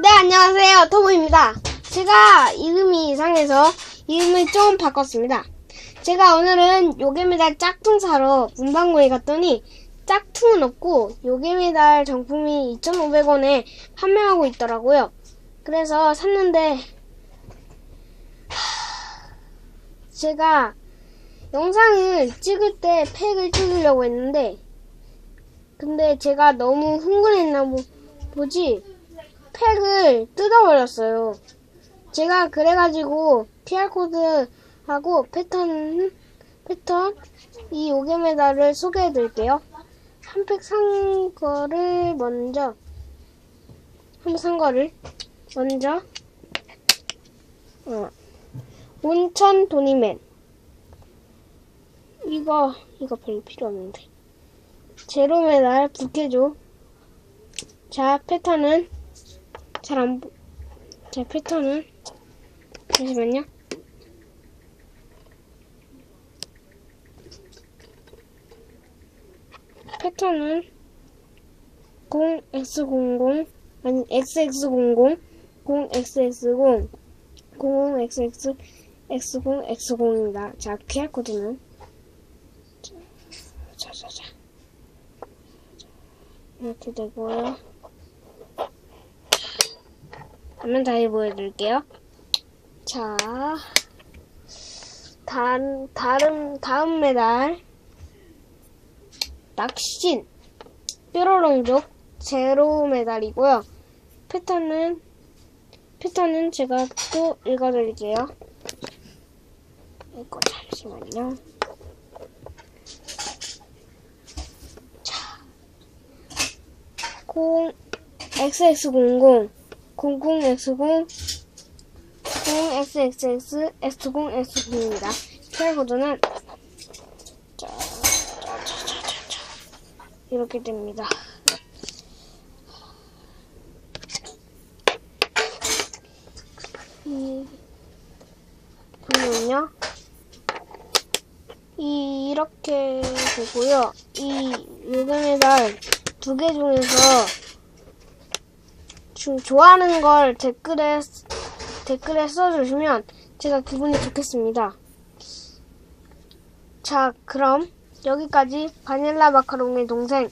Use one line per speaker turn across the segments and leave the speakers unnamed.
네, 안녕하세요. 토보입니다. 제가 이름이 이상해서 이름을 좀 바꿨습니다. 제가 오늘은 요괴메달 짝퉁 사러 문방구에 갔더니 짝퉁은 없고 요괴메달 정품이 2,500원에 판매하고 있더라고요. 그래서 샀는데 하, 제가 영상을 찍을 때 팩을 찍으려고 했는데 근데 제가 너무 흥분했나 보, 보지 팩을 뜯어버렸어요. 제가 그래가지고 QR코드하고 패턴, 패턴, 이 요괴메달을 소개해드릴게요. 한 팩 산 거를 먼저, 한 팩 산 거를 먼저, 어, 온천 도니맨. 이거, 이거 별로 필요 없는데. 제로메달 부케조. 자, 패턴은 잘 안, 보, 제 패턴은, 잠시만요. 패턴은 0x00, 아니, xx00, 0xx0, 00xx, x0, x0입니다. 자, QR코드는. 자, 자, 자. 이렇게 되고요. 화면 다시 보여드릴게요. 자, 다음, 다음, 다음 메달. 낚신. 뾰로롱족 제로 메달이고요. 패턴은, 패턴은 제가 또 읽어드릴게요. 이거 잠시만요. 자, 0, XX00, 00X0, 0XXX, X0X0입니다. QR 코드는 자, 자, 자, 자, 자, 자. 이렇게 됩니다. 이, 보면요. 이, 이렇게 되고요. 이 요금메달 두개 중에서 좀 좋아하는 걸 댓글에 댓글에 써주시면 제가 기분이 좋겠습니다. 자, 그럼 여기까지 바닐라 마카롱의 동생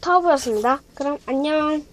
터보였습니다. 그럼 안녕.